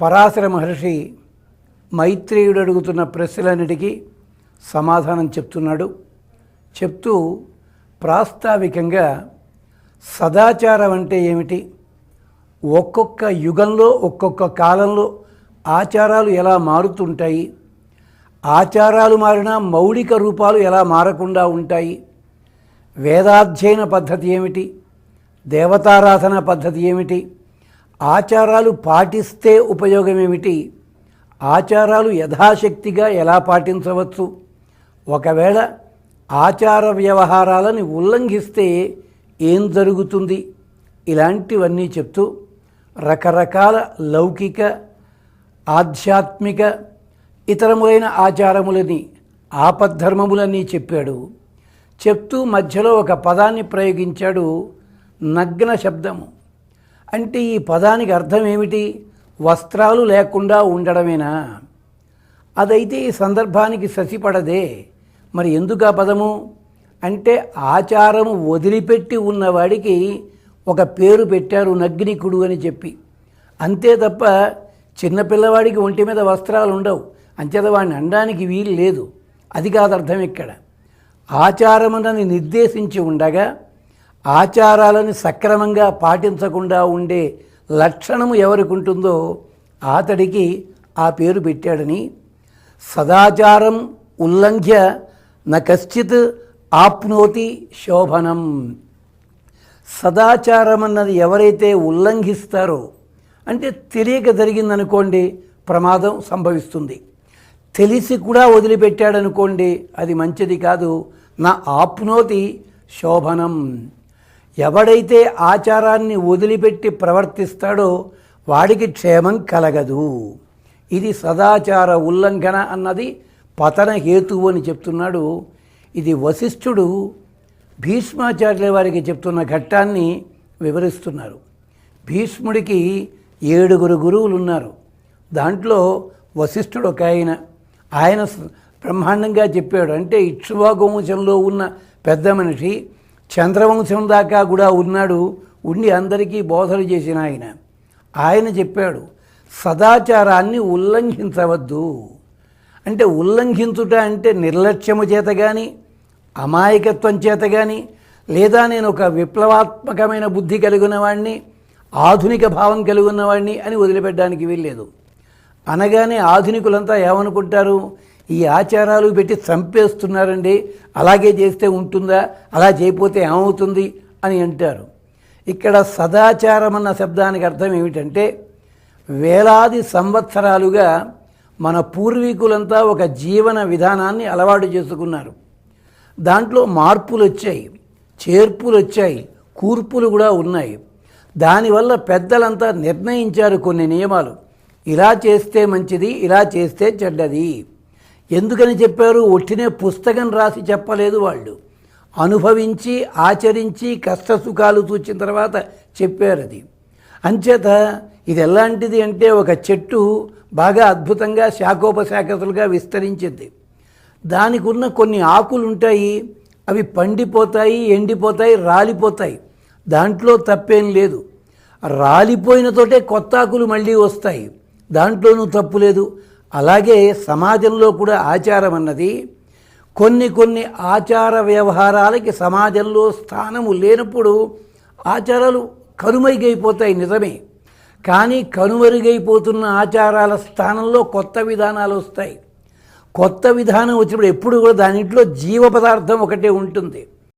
పరాశర మహర్షి మైత్రేయుడు అడుగుతున్న ప్రశ్నలన్నిటికీ సమాధానం చెప్తున్నాడు. చెప్తూ ప్రాస్తావికంగా సదాచారం అంటే ఏమిటి? ఒక్కొక్క యుగంలో ఒక్కొక్క కాలంలో ఆచారాలు ఎలా మారుతుంటాయి? ఆచారాలు మారినా మౌలిక రూపాలు ఎలా మారకుండా ఉంటాయి? వేదాధ్యయన పద్ధతి ఏమిటి? దేవతారాధన పద్ధతి ఏమిటి? ఆచారాలు పాటిస్తే ఉపయోగం ఏమిటి ఆచారాలు యథాశక్తిగా ఎలా పాటించవచ్చు? ఒకవేళ ఆచార వ్యవహారాలని ఉల్లంఘిస్తే ఏం జరుగుతుంది? ఇలాంటివన్నీ చెప్తూ రకరకాల లౌకిక ఆధ్యాత్మిక ఇతరములైన ఆచారములని ఆపద్ధర్మములని చెప్పాడు. చెప్తూ మధ్యలో ఒక పదాన్ని ప్రయోగించాడు నగ్న శబ్దము. అంటే ఈ పదానికి అర్థం ఏమిటి? వస్త్రాలు లేకుండా ఉండడమేనా? అదైతే ఈ సందర్భానికి ససిపడదే. మరి ఎందుకు ఆ పదము? అంటే ఆచారము వదిలిపెట్టి ఉన్నవాడికి ఒక పేరు పెట్టారు నగ్నికుడు అని చెప్పి. అంతే తప్ప చిన్నపిల్లవాడికి ఒంటి మీద వస్త్రాలు ఉండవు. అంచేత వాడిని అనడానికి వీలు లేదు. అది కాదు అర్థం ఇక్కడ. ఆచారమునని నిర్దేశించి ఉండగా ఆచారాలని సక్రమంగా పాటించకుండా ఉండే లక్షణము ఎవరికి ఉంటుందో అతడికి ఆ పేరు పెట్టాడని. సదాచారం ఉల్లంఘ్య న కశ్చిత్ ఆప్నోతి శోభనం. సదాచారం అన్నది ఎవరైతే ఉల్లంఘిస్తారో అంటే తెలియక జరిగిందనుకోండి ప్రమాదం సంభవిస్తుంది. తెలిసి కూడా వదిలిపెట్టాడనుకోండి అది మంచిది కాదు. నా ఆప్నోతి శోభనం. ఎవడైతే ఆచారాన్ని వదిలిపెట్టి ప్రవర్తిస్తాడో వాడికి క్షేమం కలగదు. ఇది సదాచార ఉల్లంఘన అన్నది పతన హేతువు అని చెప్తున్నాడు. ఇది వశిష్ఠుడు భీష్మాచార్యుల వారికి చెప్తున్న ఘట్టాన్ని వివరిస్తున్నారు. భీష్ముడికి ఏడుగురు గురువులు ఉన్నారు దాంట్లో వశిష్ఠుడు ఒక ఆయన. ఆయన బ్రహ్మాండంగా చెప్పాడు. అంటే ఇక్ష్వాకు ఉన్న పెద్ద మనిషి చంద్రవంశం దాకా కూడా ఉన్నాడు ఉండి అందరికీ బోధలు చేసిన ఆయన. ఆయన చెప్పాడు సదాచారాన్ని ఉల్లంఘించవద్దు. అంటే ఉల్లంఘించుట అంటే నిర్లక్ష్యము చేత కానీ అమాయకత్వం చేత కానీ లేదా నేను ఒక విప్లవాత్మకమైన బుద్ధి కలిగిన వాడిని ఆధునిక భావం కలిగి ఉన్నవాడిని అని వదిలిపెట్టడానికి వీల్లేదు. అనగానే ఆధునికులంతా ఏమనుకుంటారు? ఈ ఆచారాలు పెట్టి చంపేస్తున్నారండి. అలాగే చేస్తే ఉంటుందా? అలా చేయకపోతే ఏమవుతుంది? అని అంటారు. ఇక్కడ సదాచారం అన్న శబ్దానికి అర్థం ఏమిటంటే వేలాది సంవత్సరాలుగా మన పూర్వీకులంతా ఒక జీవన విధానాన్ని అలవాటు చేసుకున్నారు. దాంట్లో మార్పులు వచ్చాయి చేర్పులు వచ్చాయి కూర్పులు కూడా ఉన్నాయి. దానివల్ల పెద్దలంతా నిర్ణయించారు కొన్ని నియమాలు. ఇలా చేస్తే మంచిది ఇలా చేస్తే చెడ్డది. ఎందుకని చెప్పారు? ఒట్టినే పుస్తకం రాసి చెప్పలేదు వాళ్ళు. అనుభవించి ఆచరించి కష్టసుఖాలు చూచిన తర్వాత చెప్పారు అది. అంచేత ఇది ఎలాంటిది అంటే ఒక చెట్టు బాగా అద్భుతంగా శాఖోపశాఖలుగా విస్తరించింది. దానికి ఉన్న కొన్ని ఆకులు ఉంటాయి అవి పండిపోతాయి ఎండిపోతాయి రాలిపోతాయి. దాంట్లో తప్పేం లేదు. రాలిపోయిన తోటే కొత్త ఆకులు మళ్ళీ వస్తాయి. దాంట్లోనూ తప్పు లేదు. అలాగే సమాజంలో కూడా ఆచారం అన్నది కొన్ని కొన్ని ఆచార వ్యవహారాలకి సమాజంలో స్థానము లేనప్పుడు ఆచారాలు కనుమరుగైపోతాయి నిజమే. కానీ కనుమరుగైపోతున్న ఆచారాల స్థానంలో కొత్త విధానాలు వస్తాయి. కొత్త విధానం వచ్చినప్పుడు ఎప్పుడు కూడా దానింట్లో జీవ పదార్థం ఒకటే ఉంటుంది.